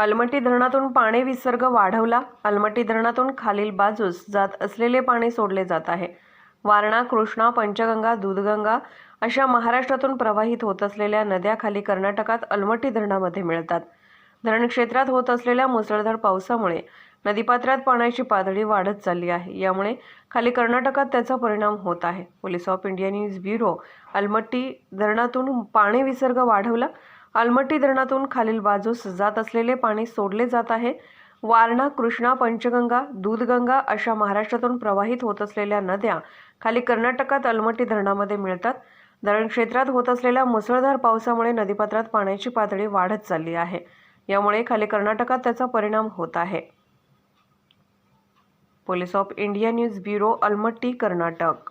अलमट्टी धरणातून पाणी विसर्ग वाढवला. अलमट्टी धरणातून खालील बाजूस जात असलेले पाणी सोडले जात आहे. वारणा कृष्णा पंचगंगा दूधगंगा अशा महाराष्ट्रातून प्रवाहित होत असलेल्या नद्या खाली कर्नाटकात अलमटी धरणामध्ये मिळतात. धरण क्षेत्रात होत असलेल्या मुसळधार पावसामुळे नदीपात्रात पाण्याची पातळी वाढत चालली आहे. यामुळे खाली कर्नाटकात त्याचा परिणाम होत आहे. Police of India news bureau Almatti धरणातून पाणी विसर्ग वाढवला. अलमट्टी धरणातून खालील बाजूस जात असलेले पाणी सोडले जात आहे. वारणा कृष्णा पंचगंगा दूधगंगा अशा महाराष्ट्रातून प्रवाहित होत असलेल्या नद्या खाली कर्नाटकात अलमट्टी धरणामध्ये मिळतात. धरण क्षेत्रात होत असलेल्या मुसळधार पावसामुळे नदीपात्रात पाण्याची पातळी वाढत चालली आहे. यामुळे खाली कर्नाटकात त्याचा परिणाम होत आहे. Police of India news bureau Almatti Karnataka.